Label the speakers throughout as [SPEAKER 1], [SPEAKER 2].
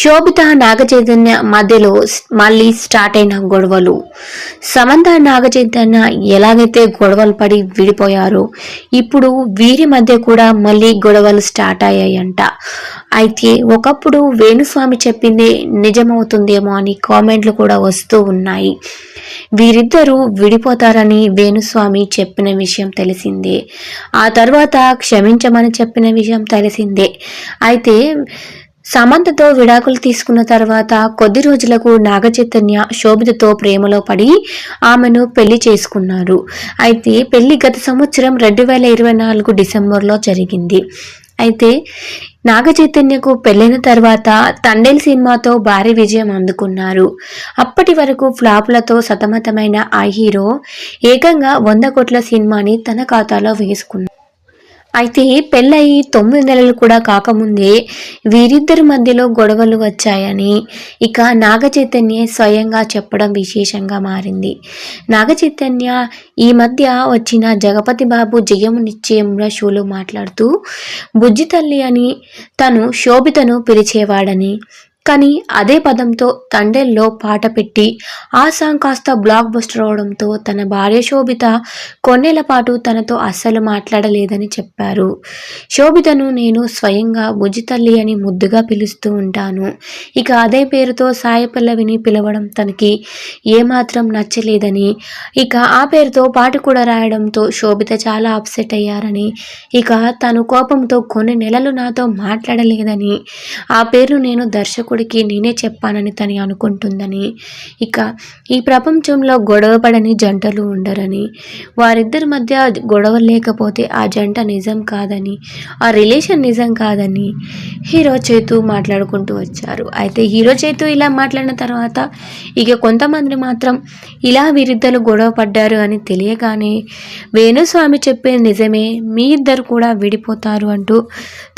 [SPEAKER 1] శోభిత నాగచైతన్య మధ్యలో మళ్ళీ స్టార్ట్ అయిన గొడవలు. సమంత నాగచైతన్య ఎలాగైతే గొడవలు పడి విడిపోయారో ఇప్పుడు వీరి మధ్య కూడా మళ్ళీ గొడవలు స్టార్ట్ అయ్యాయంట. అయితే ఒకప్పుడు వేణుస్వామి చెప్పింది నిజమవుతుందేమో అని కామెంట్లు కూడా వస్తూ ఉన్నాయి. వీరిద్దరూ విడిపోతారని వేణుస్వామి చెప్పిన విషయం తెలిసిందే. ఆ తర్వాత క్షమించమని చెప్పిన విషయం తెలిసిందే. అయితే సమంతతో విడాకులు తీసుకున్న తర్వాత కొద్ది రోజులకు నాగచైతన్య శోభితతో ప్రేమలో పడి ఆమెను పెళ్ళి చేసుకున్నారు. అయితే పెళ్ళి గత సంవత్సరం రెండు వేల ఇరవై నాలుగు డిసెంబర్లో జరిగింది. అయితే నాగచైతన్యకు పెళ్ళైన తర్వాత తండేల్ సినిమాతో భారీ విజయం అందుకున్నారు. అప్పటి వరకు ఫ్లాప్లతో సతమతమైన ఆ హీరో ఏకంగా వంద కోట్ల సినిమాని తన ఖాతాలో వేసుకున్నారు. అయితే పెళ్ళయి తొమ్మిది నెలలు కూడా కాకముందే వీరిద్దరి మధ్యలో గొడవలు వచ్చాయని ఇక నాగచైతన్య స్వయంగా చెప్పడం విశేషంగా మారింది. నాగచైతన్య ఈ మధ్య వచ్చిన జగపతి బాబు జయమునిశ్చయంలో షోలో మాట్లాడుతూ బుజ్జి తల్లి అని తను శోభితను పిలిచేవాడని కానీ అదే పదంతో తండెల్లో పాట పెట్టి ఆ సాంగ్ కాస్త బ్లాక్ బస్టర్ అవడంతో తన భార్య శోభిత కొన్నేళ్ళ పాటు తనతో అస్సలు మాట్లాడలేదని చెప్పారు. శోభితను నేను స్వయంగా బుజ్జి తల్లి అని ముద్దుగా పిలుస్తూ ఉంటాను. ఇక అదే పేరుతో సాయి పల్లవిని పిలవడం తనకి ఏమాత్రం నచ్చలేదని ఇక ఆ పేరుతో పాట కూడా రాయడంతో శోభిత చాలా అప్సెట్ అయ్యారని ఇక తను కోపంతో కొన్ని నెలలు నాతో మాట్లాడలేదని ఆ పేరు నేను దర్శకు దర్శకుడికి నేనే చెప్పానని తని అనుకుంటుందని. ఇక ఈ ప్రపంచంలో గొడవపడని జంటలు ఉండరని. వారిద్దరి మధ్య గొడవ లేకపోతే ఆ జంట నిజం కాదని ఆ రిలేషన్ నిజం కాదని హీరో చేతు మాట్లాడుకుంటూ వచ్చారు. అయితే హీరో చేతు ఇలా మాట్లాడిన తర్వాత ఇక కొంతమంది మాత్రం ఇలా వీరిద్దరు గొడవ పడ్డారు అని తెలియగానే వేణుస్వామి చెప్పే నిజమే మీ ఇద్దరు కూడా విడిపోతారు అంటూ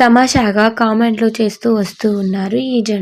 [SPEAKER 1] తమాషాగా కామెంట్లు చేస్తూ వస్తూ ఉన్నారు ఈ జంట.